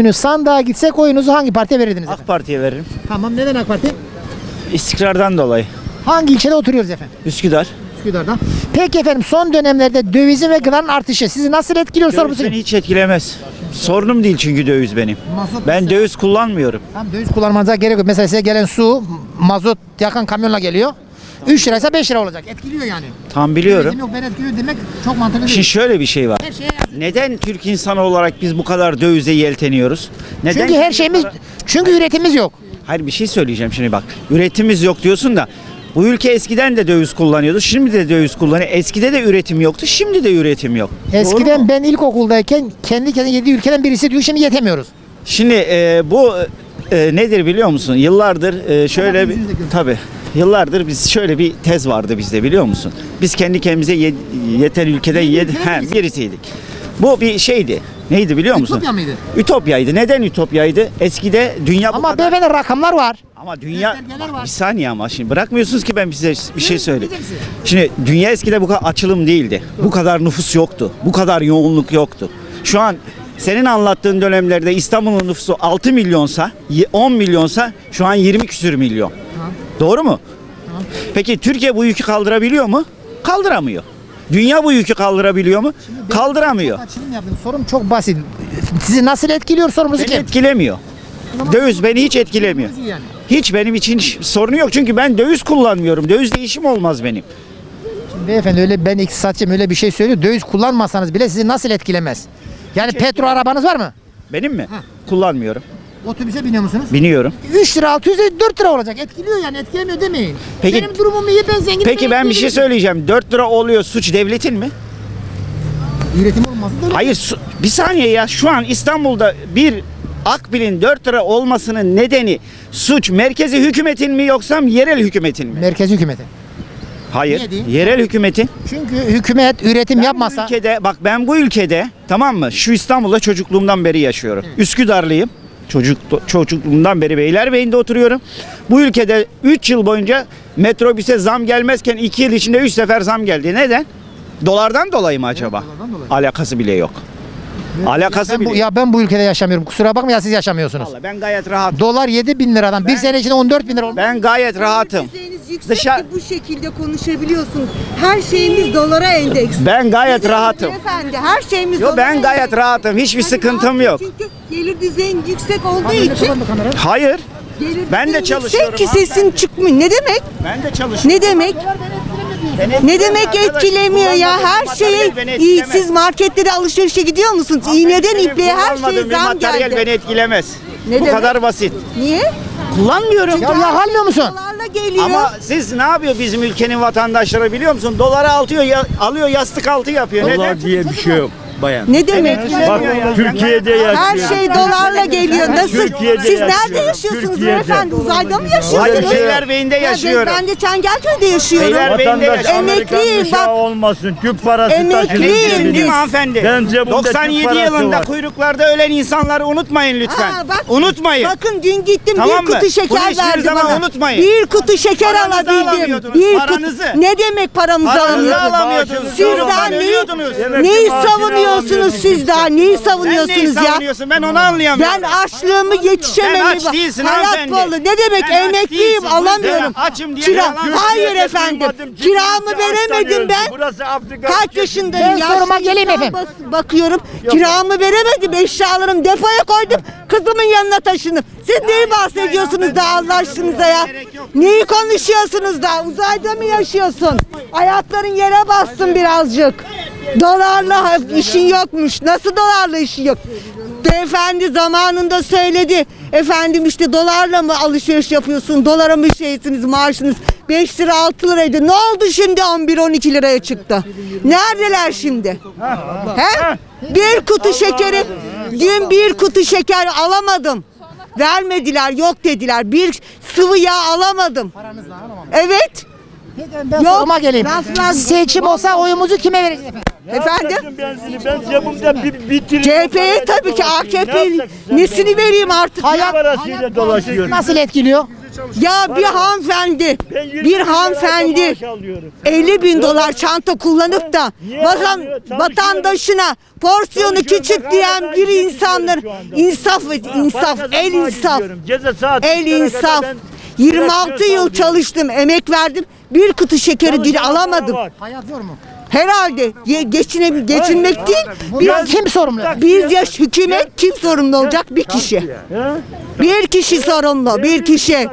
günü sandığa gitsek oyunuzu hangi partiye verirdiniz efendim? AK Parti'ye veririm. Tamam neden AK Parti? İstikrardan dolayı. Hangi ilçede oturuyoruz efendim? Üsküdar. Üsküdar'da. Peki efendim son dönemlerde dövizin ve gıdanın artışı sizi nasıl etkiliyor Döviz sorumuzu? beni hiç etkilemez. Sorunum değil çünkü döviz benim. Mazot Ben mesela- döviz kullanmıyorum. Tam döviz kullanmanıza gerek yok. Mesela size gelen su, mazot yakan kamyonla geliyor. 3 liraysa 5 lira olacak. Etkiliyor yani. Tam biliyorum. Dövizim yok ben etkiliyor demek çok mantıklı değil. Şimdi şöyle bir şey var. Her şeye Neden Türk insanı olarak biz bu kadar dövize yelteniyoruz? Neden? Çünkü her şeyimiz çünkü üretimimiz yok. Hayır bir şey söyleyeceğim şimdi bak. Üretimimiz yok diyorsun da bu ülke eskiden de döviz kullanıyordu. Şimdi de döviz kullanıyor. Eskide de üretim yoktu. Şimdi de üretim yok. Doğru Eskiden ben ilkokuldayken kendi kendine yediği ülkeden birisi diyor şimdi yetemiyoruz. Şimdi e, bu e, nedir biliyor musun? Yıllardır e, şöyle bir tabi yıllardır biz şöyle bir tez vardı bizde biliyor musun? Biz kendi kendimize ye- yeter ülkede yed he, birisi. birisiydik. Bu bir şeydi. Neydi biliyor musun? Ütopya mıydı? Ütopyaydı. Neden ütopyaydı? Eskide dünya bu Ama kadar... beyefendi rakamlar var. Ama dünya göstergeler var. bir saniye ama şimdi bırakmıyorsunuz ki ben size bir şey söyleyeyim. Şimdi dünya eskide bu kadar açılım değildi. Bu kadar nüfus yoktu. Bu kadar yoğunluk yoktu. Şu an senin anlattığın dönemlerde İstanbul'un nüfusu 6 milyonsa, y- 10 milyonsa şu an 20 küsür milyon. Doğru mu? Peki Türkiye bu yükü kaldırabiliyor mu? Kaldıramıyor. Dünya bu yükü kaldırabiliyor mu? Kaldıramıyor. Açılım yaptım. Sorum çok basit. Sizi nasıl etkiliyor sorumuzu Beni kim? etkilemiyor. Döviz beni hiç etkilemiyor. Yani. Hiç benim için hiç sorunu yok çünkü ben döviz kullanmıyorum. Dövizle işim olmaz benim. Beyefendi öyle ben iktisatçıyım öyle bir şey söylüyor. Döviz kullanmasanız bile sizi nasıl etkilemez? Yani petrol arabanız var mı? Benim mi? Kullanmıyorum. Otobüse biniyor musunuz? Biniyorum. 3 lira 600 lira 4 lira olacak. Etkiliyor yani etkilemiyor demeyin. Peki- Benim durumum iyi ben zengin. Peki ben bir şey söyleyeceğim. 4 lira oluyor suç devletin mi? Üretim olmasın da Hayır su- bir saniye ya şu an İstanbul'da bir Akbil'in 4 lira olmasının nedeni suç merkezi hükümetin mi yoksa yerel hükümetin mi? merkez hükümeti. Hayır. Niye değil? Yerel hükümetin. Çünkü hükümet üretim Ben bu yapmasa ülkede bak ben bu ülkede tamam mı? Şu İstanbul'da çocukluğumdan beri yaşıyorum. Üsküdarlıyım. Çocuk çocukluğumdan beri Beylerbeyi'nde oturuyorum. Bu ülkede 3 yıl boyunca metrobüse zam gelmezken 2 yıl içinde 3 sefer zam geldi. Neden? Dolardan dolayı mı acaba? dolardan dolayı. Alakası bile yok. Alakası ben bile bu, ya ben bu ülkede yaşamıyorum. Kusura bakma ya siz yaşamıyorsunuz. Vallahi ben gayet rahat. Dolar 7 bin liradan bir sene içinde 14 bin lira olmuş. Ben gayet rahatım. Yüksek bu şekilde konuşabiliyorsunuz. Her şeyimiz dolara endeks. Ben gayet rahatım. Efendi her şeyimiz Yo dolara ben gayet endeks. rahatım. Hiçbir Sen sıkıntım rahatsın yok. Çünkü gelir düzeyin yüksek olduğu için. Hayır. gelir Ben de düzeyin çalışıyorum Yüksek ki sesin hanımefendi. çıkmıyor. Ne demek? Ben de çalışıyorum. Ne demek? Ne demek etkilemiyor ya? Kullanmadığım Her materyal şeye beni iyi. etkilemez. Siz marketlere alışverişe gidiyor musunuz? İğneden Benim ipliğe her kullanmadığım bir zam materyal beni geldi. etkilemez. Ne Bu demek? kadar basit. Niye? Kullanmıyorum. Ya yakalmıyor musun? Dolarla geliyor. Ama siz ne yapıyor bizim ülkenin vatandaşları biliyor musun? Doları altıyor, ya, alıyor yastık altı yapıyor. Neden? Dolar diye bir şey yok bayan. ne demek? Evet, Bak Ya, Türkiye'de yaşıyor. Her şey dolarla geliyor. Nasıl? Türkiye'de Siz nerede yaşıyorum. yaşıyorsunuz Türkiye'de. beyefendi? Uzayda mı Hadi yaşıyorsunuz? Beylerbeyi'nde Ya yaşıyorum. Ben de Çengelköy'de yaşıyorum. Beyler- Beylerbeyi'nde Vatandaş yaşıyorum. Amerikan Emekliyim, uşağı bak. olmasın. Türk parası Emekliyim taşır. biz. Değil mi hanımefendi? Ben cebimde 97 Türk parası yılında var. kuyruklarda ölen insanları unutmayın lütfen. Aa, bak- unutmayın. Bakın dün gittim Tamam bir mı? kutu şeker Bunu hiçbir verdi zaman bana. unutmayın. Bir kutu şeker Paranızı alabildim. alamıyordunuz, Bir paranızı. Kutu... Ne demek paramızı Paranızı alamıyorduk? alamıyordunuz. Sizden neyi, ölüyordunuz. neyi maaşını savunuyorsunuz siz daha? Neyi savunuyorsunuz ya? savunuyorsun? Ben onu anlayamıyorum. Ben açlığımı yetişememi Sen aç değilsin Hayat hanımefendi. pahalı. Ne demek aç emekliyim değilsin. alamıyorum. Ben açım diye Kira. yalan Hayır efendim. Kiramı veremedim ben. Burası Afrika Kaç yaşındayım? Ben soruma geleyim insan efendim. bas- Bakıyorum. Kiramı veremedim. Eşyalarımı depoya koydum. Kızımın yanına taşındım. Siz neyi bahsediyorsunuz da Allah aşkınıza ya? Neyi konuşuyorsunuz da? Uzayda mı yaşıyorsun? Ayakların yere bastın birazcık. Dolarla işin yokmuş. Nasıl dolarla işin yok? Beyefendi zamanında söyledi. Efendim işte dolarla mı alışveriş yapıyorsun? Dolara mı şeysiniz maaşınız? 5 lira 6 liraydı. Ne oldu şimdi 11-12 liraya çıktı? Neredeler şimdi? He? Bir kutu şekeri dün bir kutu şeker alamadım. Vermediler yok dediler. Bir sıvı yağ alamadım. Evet. Ben Yok. soruma geleyim. Laf- laf- Seçim olsa oyumuzu kime vereceğiz efendim? Efendim? Benzini ben cebimde bir bitirin. CHP'ye tabii ki AKP'nin nesini vereyim artık ya? Hayat- parasıyla dolaşıyor. Nasıl etkiliyor? Ya bir hanımefendi, Ben 20 bir hanımefendi maaş alıyorum. 50 bin dolar çanta kullanıp da vatan, vatandaşına porsiyonu küçük diyen bir insanlar insaf insaf, el insaf. El insaf. ben 26 traktör yıl çalıştım, emek verdim. Bir kutu şekeri dil alamadım. var. Hayat zor mu? Herhalde ye- geçine, geçinmek değil. Biz, kim sorumlu? biz yaş hükümet kim sorumlu olacak? Bir kişi. Bir kişi sorumlu, bir kişi.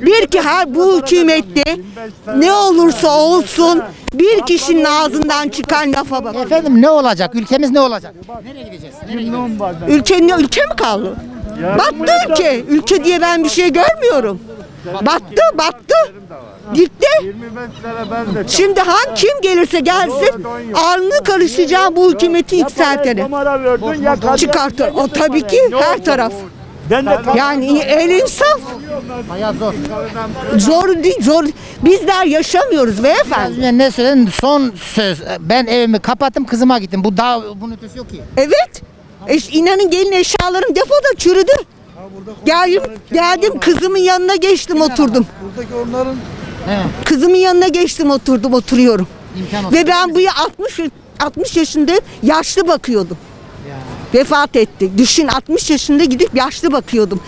Bir ki her bu hükümette ne olursa olsun bir kişinin ağzından çıkan lafa bak. Efendim ne olacak? Ülkemiz ne olacak? Nereye gideceğiz? Nereye gideceğiz? Ülke ne ülke mi kaldı? Battı ülke. Ülke diye ben bir şey görmüyorum. Battı, battı. Gitti. Şimdi han kim gelirse gelsin alnı karışacağım bu hükümeti kadın- Çıkartır. O tabii ki her taraf. Ben de Yani el insaf. Hayat zor. Zor değil, zor. Bizler yaşamıyoruz beyefendi. önce ne söyledin? Son söz. Ben evimi kapattım kızıma gittim. Bu daha bunun ötesi yok ki. Evet. Eş, inanın gelin eşyalarım depoda çürüdü. Geldim, geldim kızımın yanına geçtim oturdum. He. Kızımın yanına geçtim oturdum oturuyorum. İmkan olsun. Ve ben bu ya 60 60 yaşında yaşlı bakıyordum. Vefat etti. Düşün 60 yaşında gidip yaşlı bakıyordum.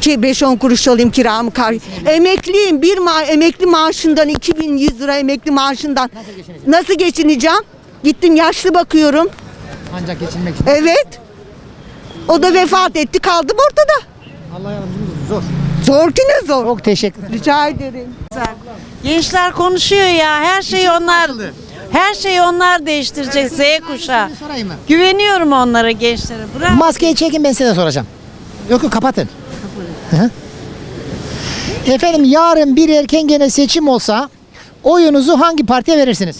Ki 5-10 kuruş alayım kiramı kar. Emekliyim. Bir ma emekli maaşından 2100 lira emekli maaşından Nasıl geçineceksin? nasıl geçineceğim? Gittim yaşlı bakıyorum. Ancak geçinmek için. Evet. O da vefat etti kaldım ortada. Allah yardımcımız olsun. Zor. Zor ki ne zor. Çok teşekkür ederim. Rica ederim. Gençler konuşuyor ya. Her şeyi onlar her şeyi onlar değiştirecek Z kuşağı. Bir sorayım mı? Güveniyorum onlara gençlere. Bırak. Maskeyi çekin ben size de soracağım. Yok yok kapatın. Hı. Efendim yarın bir erken gene seçim olsa oyunuzu hangi partiye verirsiniz?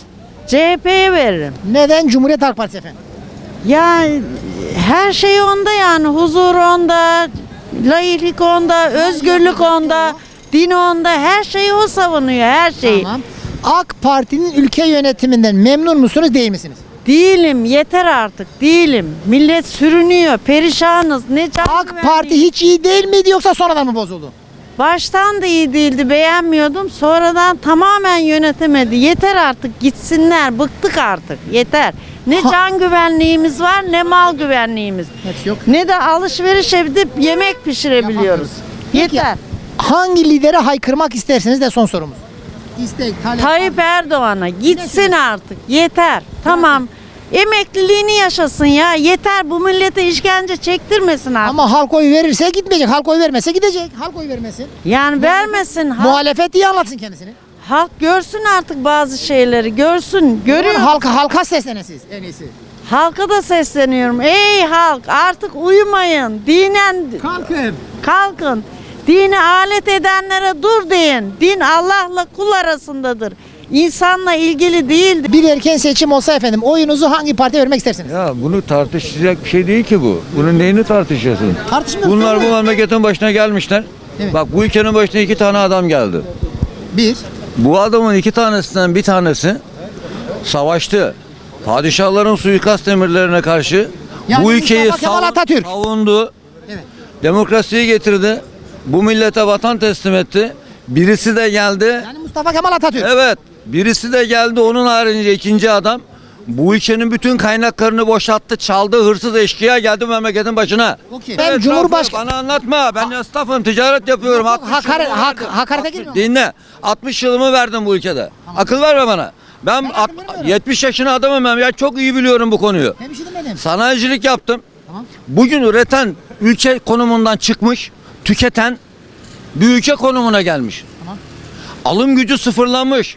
CHP'ye veririm. Neden Cumhuriyet Halk Partisi efendim? Ya her şey onda yani. Huzur onda, laiklik onda, özgürlük onda, din onda. Her şeyi o savunuyor. Her şeyi. Tamam. AK Parti'nin ülke yönetiminden memnun musunuz değil misiniz? Değilim. Yeter artık. Değilim. Millet sürünüyor. Perişanız. Ne can AK Parti hiç iyi değil miydi yoksa sonradan mı bozuldu? Baştan da iyi değildi, beğenmiyordum. Sonradan tamamen yönetemedi. Yeter artık gitsinler, bıktık artık. Yeter. Ne Ha- can güvenliğimiz var, ne mal güvenliğimiz. Hepsi yok. Ne de alışveriş edip yemek pişirebiliyoruz. Peki, Yeter. Hangi lidere haykırmak istersiniz de son sorumuz. İstek, talep. Tayyip Erdoğan'a gitsin artık. Yeter. Tamam. Emekliliğini yaşasın ya. Yeter bu millete işkence çektirmesin artık. Ama halk oy verirse gitmeyecek. Halk oy vermese gidecek. Halk oy vermesin. yani vermesin. Halk, Muhalefet diye anlatsın kendisini. halk görsün artık bazı şeyleri. Görsün. Görüyor. Halka halka seslenin siz en iyisi. Halka da sesleniyorum. Ey halk artık uyumayın. Dinen Kalkın. kalkın. Dini alet edenlere dur deyin. Din Allah'la kul arasındadır. İnsanla ilgili değildir. Bir erken seçim olsa efendim oyunuzu hangi partiye vermek istersiniz? Ya bunu tartışacak bir şey değil ki bu. Bunun neyini tartışıyorsun? Tartışmıyoruz. Bunlar bu memleketin başına gelmişler. Evet. Bak bu ülkenin başına iki tane adam geldi. Bir. Bu adamın iki tanesinden bir tanesi savaştı. Padişahların suikast emirlerine karşı Yani bu ülkeyi Mustafa Kemal sav- Atatürk. savundu. Evet. Demokrasiyi getirdi. Bu millete vatan teslim etti. Birisi de geldi. Yani Mustafa Kemal Atatürk. Evet. Birisi de geldi onun haricinde ikinci adam. Bu ülkenin bütün kaynaklarını boşalttı, çaldı, hırsız eşkıya geldi memleketin başına. Okey. Ben Cumhurbaşkanı Bana anlatma. Ben esnafım, ticaret yapıyorum. 60 hakaret- yılımı hak- verdim. hakarete 60 girmiyor. Dinle. 60 yılımı verdim bu ülkede. Akıl verme bana. Ben, Ben at- akıl vermiyorum. 70 yaşına adamım ben. Ya çok iyi biliyorum bu konuyu. Hemşirim benim. Sanayicilik yaptım. Tamam. Bugün üreten ülke konumundan çıkmış, tüketen bir ülke konumuna gelmiş. Tamam. Alım gücü sıfırlanmış.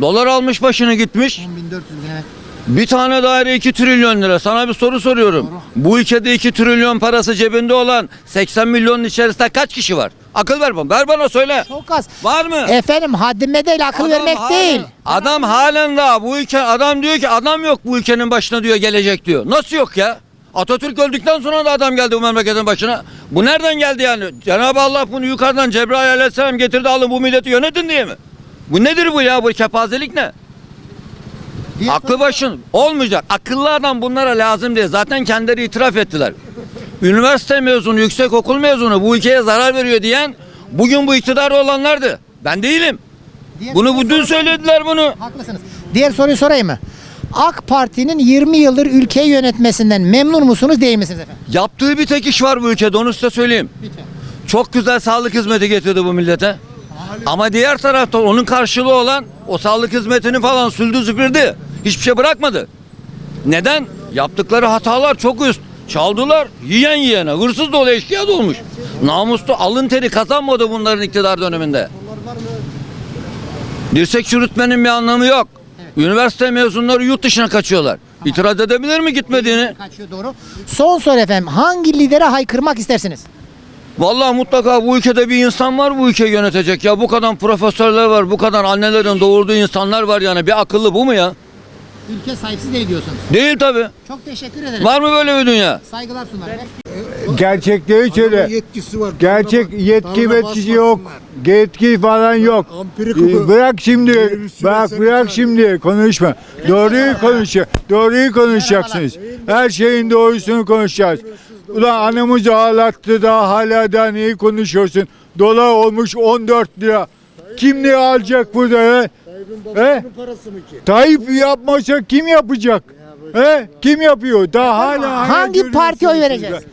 Dolar almış başını gitmiş. 1400 bin evet. Bir tane daire 2 trilyon lira. Sana bir soru soruyorum. Bu ülkede 2 trilyon parası cebinde olan 80 milyonun içerisinde kaç kişi var? Akıl ver bana. Ver bana söyle. Çok az. Var mı? Efendim haddime değil akıl Adam vermek halen- değil. Adam halen daha bu ülke adam diyor ki adam yok bu ülkenin başına diyor gelecek diyor. Nasıl yok ya? Atatürk öldükten sonra da adam geldi bu memleketin başına. Bu nereden geldi yani? Cenab-ı Allah bunu yukarıdan Cebrail aleyhisselam getirdi alın bu milleti yönetin diye mi? Bu nedir bu ya? Bu kepazelik ne? Diye Aklı başın olmayacak. Akıllı adam bunlara lazım diye zaten kendileri itiraf ettiler. Üniversite mezunu, yüksek okul mezunu bu ülkeye zarar veriyor diyen Bugün bu iktidarı olanlardı. Ben değilim. Diğer Bunu bu dün söylediler bunu. Haklısınız. Diğer soruyu sorayım mı? AK Parti'nin 20 yıldır ülkeyi yönetmesinden memnun musunuz değil misiniz efendim? Yaptığı bir tek iş var bu ülkede onu size söyleyeyim. Çok güzel sağlık hizmeti getirdi bu millete. Ama diğer tarafta onun karşılığı olan o sağlık hizmetini falan süldü süpürdü. Hiçbir şey bırakmadı. Neden? Yaptıkları hatalar çok üst. Çaldılar yiyen yiyene. Hırsız dolu eşkıya dolmuş. Namuslu alın teri kazanmadı bunların iktidar döneminde. Dirsek çürütmenin bir anlamı yok. Üniversite mezunları yurt dışına kaçıyorlar. İtiraz edebilir mi gitmediğini? Kaçıyor doğru. Son soru efendim. Hangi lidere haykırmak istersiniz? Vallahi mutlaka bu ülkede bir insan var bu ülkeyi yönetecek ya. Bu kadar profesörler var, bu kadar annelerin doğurduğu insanlar var yani. Bir akıllı bu mu ya? Ülke sahipsiz değil diyorsunuz. Değil tabi. Çok teşekkür ederim. Var mı böyle bir dünya? Saygılar sunarım. Gerçekleri söyle. yetkisi var. Gerçek yetki yetkisi yok. Yetki falan yok. Ampirik Ee. Bırak şimdi. Virüsü Bak bırak şimdi konuşma. Doğruyu konuş. Doğruyu konuşacaksınız. Her şeyin doğrusunu konuşacağız. Ulan anamız ağlattı da hala da neyi konuşuyorsun? Dolar olmuş 14 lira. Kim ne alacak burada? He? He? parası mı ki? Tayyip yapmasa kim yapacak? He? Kim yapıyor? Daha hala Hangi partiye oy görüyorsunuz vereceğiz?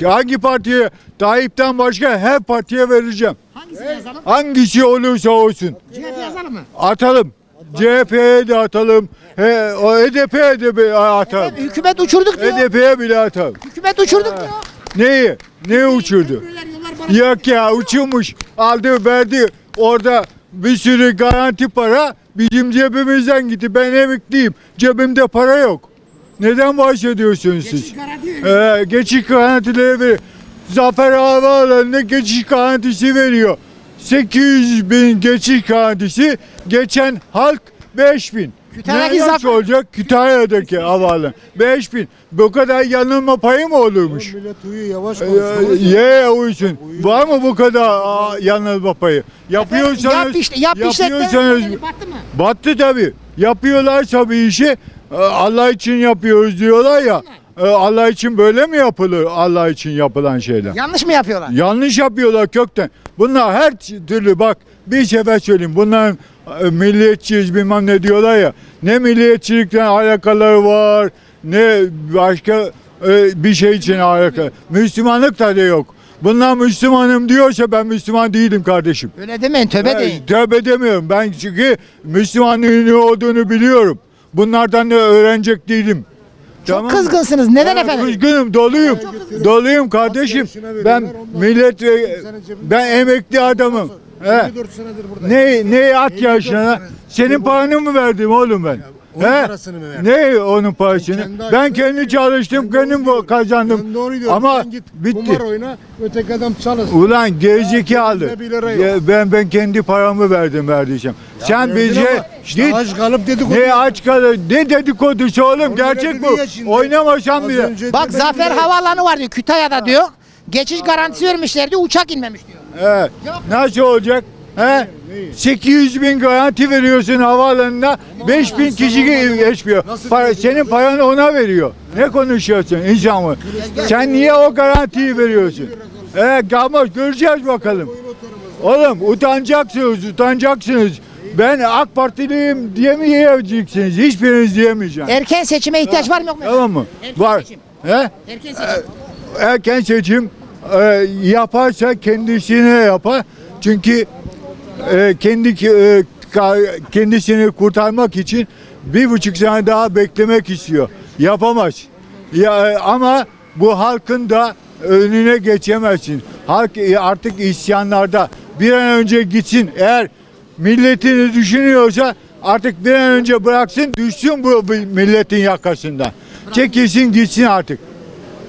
ya. Hangi partiye? Tayyip'ten başka her partiye vereceğim. Hangisini yazalım? Hangisi olursa olsun. CHP yazalım mı? Atalım. CHP'ye de atalım. He, o HDP'ye de bir atalım. Hükümet uçurduk diyor. HDP'ye bile atalım. Hükümet uçurduk diyor. Neyi? Ne uçurdu? Yok ya uçurmuş. Aldı verdi. Orada bir sürü garanti para bizim cebimizden gitti. Ben emekliyim. Cebimde para yok. Neden bahsediyorsunuz siz? Ee, geçiş garantileri veriyor. Zafer Havaalanı'nda geçiş garantisi veriyor. 800 bin geçiş garantisi. Geçen halk 5 bin. Kütahya'daki Ne olacak? Kütahya'daki havaalanı. 5 bin. Bu kadar yanılma payı mı olurmuş? Millet uyuyor yavaş Ee, konuşuyor. Ye uysun. Var mı bu kadar aa, yanılma payı? Yapıyorsanız, Yap, iş, yap yapıyorsanız işletme. Battı mı? battı tabi. Yapıyorlarsa bir işi Allah için yapıyoruz diyorlar ya. E, Allah için böyle mi yapılır Allah için yapılan şeyler? Yanlış mı yapıyorlar? Yanlış yapıyorlar kökten. Bunlar her türlü bak bir sefer söyleyeyim. Bunların e, milliyetçiyiz bilmem ne diyorlar ya. Ne milliyetçilikle alakaları var ne başka e, bir şey için alakalı. Müslümanlık da yok. Bunlar Müslümanım diyorsa ben Müslüman değilim kardeşim. Öyle demeyin tövbe Evet, deyin. Tövbe demiyorum. Ben çünkü Müslümanlığın ne olduğunu biliyorum. Bunlardan da öğrenecek değilim. Çok kızgınsınız. Neden efendim? Kızgınım, doluyum. Doluyum kardeşim. Ben millet ve cebinde ben emekli adamım. He. 54 senedir burada. Ne ne at 54 yaşına? Senin paranı mı verdim oğlum ben? Onun parasını mı verdin? Ne onun parasını? kendi Ben kendi çalıştım, Ben kendim diyorum. kazandım. Ben doğru diyorum. Ama Sen git bitti. kumar oyna, öteki adam çalışsın. Ulan gerizekalı. Cebinde bir lira yok. Ya Ben ben kendi paramı verdim verdim. Sen Verdin bize ama işte git aç kalıp dedik. ne aç kalır ne dedikodusu oğlum Onu gerçek bu. ya şimdi. Oynamasam Az bile. önce Bak de Zafer de- Havaalanı var diyor. Kütahya'da diyor. Geçiş garantisi vermişler diyor. Uçak inmemiş diyor. He. Nasıl olacak? He? 800 bin garanti veriyorsun havaalanına 5 bin kişi geçmiyor. Para, senin paranı ona veriyor. Ne konuşuyorsun insan mı? Sen niye o garantiyi veriyorsun? Evet ama göreceğiz bakalım. Oğlum utanacaksınız utanacaksınız. Ben AK Partiliyim diye mi diyeceksiniz? Hiçbiriniz diyemeyeceğim. Erken seçime ihtiyaç var mı yok mu? Tamam mı? Erken Var. seçim. He? Erken seçim. erken seçim e, yaparsa kendisine yapar. Çünkü e, kendi e, kendisini kurtarmak için bir buçuk sene daha beklemek istiyor. Yapamaz. Ya, e, ama bu halkın da önüne geçemezsin. Halk e, artık isyanlarda bir an önce gitsin. Eğer milletini düşünüyorsa artık bir an önce bıraksın düşsün bu milletin yakasından. Çekilsin gitsin artık.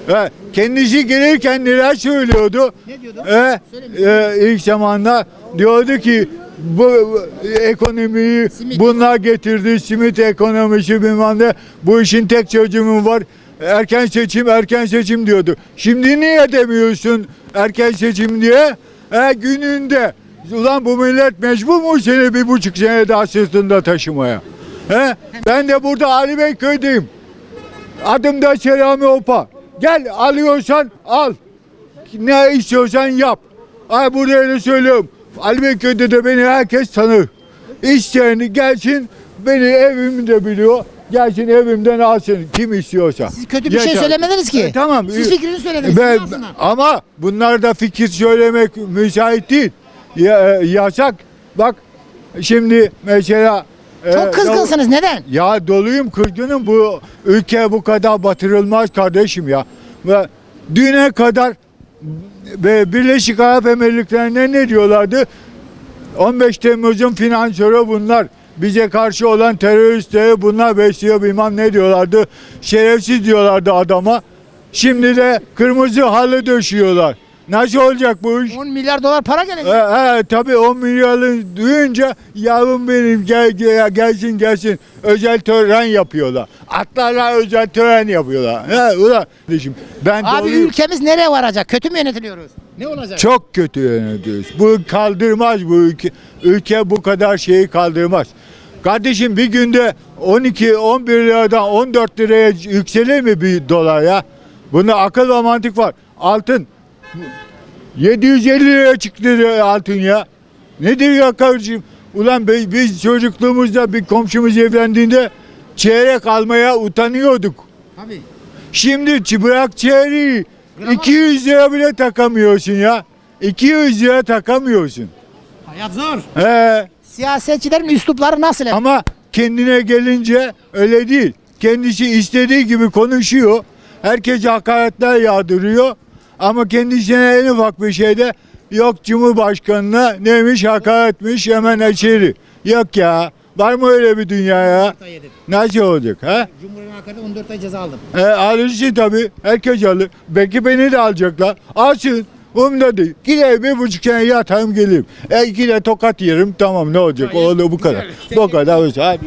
He, kendisi gelirken neler söylüyordu? Ne diyordu? He, e, ilk zamanda diyordu ki bu ekonomiyi Simit. bunlar getirdi. Simit ekonomisi bilmem ne. Bu işin tek çözümü var. Erken seçim, erken seçim diyordu. Şimdi niye demiyorsun erken seçim diye? He, gününde. Ulan bu millet mecbur mu seni bir buçuk sene daha sırtında taşımaya? He? Ben de burada Ali Bey köydeyim. Adım da Selami Opa. Gel alıyorsan al. Ne istiyorsan yap. Ay burada da söylüyorum. Ali Beyköy'de de beni herkes tanır. İsteyeni gelsin beni evimi de biliyor. Gelsin evimden alsın kim istiyorsa. Siz kötü bir şey Yeter. söylemediniz ki. E, tamam. Siz fikrini söylediniz. Ben- aslında. ama bunlar da fikir söylemek müsait değil. Ya, e, yasak. Bak şimdi mesela Çok kızgınsınız. Neden? ya doluyum kızgınım bu ülke bu kadar batırılmaz kardeşim ya. Ve düne kadar ve Birleşik Arap Emirlikleri'ne ne diyorlardı? 15 Temmuz'un finansörü bunlar. Bize karşı olan teröristleri bunlar besliyor bilmem ne diyorlardı. Şerefsiz diyorlardı adama. Şimdi de kırmızı halı döşüyorlar. Nasıl olacak bu iş? 10 milyar dolar para gelecek. He, he, tabii 10 milyarı duyunca yavrum benim gel, gel- gelsin gelsin özel tören yapıyorlar. Atlarla özel tören yapıyorlar. He, ulan kardeşim ben Abi doluyum. ülkemiz nereye varacak? Kötü mü yönetiliyoruz? Ne olacak? Çok kötü yönetiyoruz. Bu kaldırmaz bu ülke. Ülke bu kadar şeyi kaldırmaz. Kardeşim bir günde 12 11 liradan 14 liraya yükselir mi bir dolar ya? Bunda akıl ve mantık var. Altın 750 liraya çıktı altın ya. Nedir ya kardeşim? Ulan biz, biz çocukluğumuzda bir komşumuz evlendiğinde çeyrek almaya utanıyorduk. Tabii. Şimdi bırak çeyreği 200 lira bile takamıyorsun ya. 200 lira takamıyorsun. Hayat zor. He, Siyasetçilerin üslupları nasıl? efendim? ama kendine gelince öyle değil. Kendisi istediği gibi konuşuyor. Herkes hakaretler yağdırıyor. Ama kendisine en ufak bir şeyde yok Cumhurbaşkanına neymiş hakaretmiş hemen içeri. Yok ya. Var mı öyle bir dünya ya? Nasıl olacak ha? Cumhuriyet hakkında 14 ay ceza aldım. E, alırsın tabii. Herkes alır. Belki beni de alacaklar. Alsın. Umda değil. Gider bir buçuk sene yatayım geleyim. E de tokat yerim tamam ne olacak? Oldu bu kadar. Bu kadar. Hadi.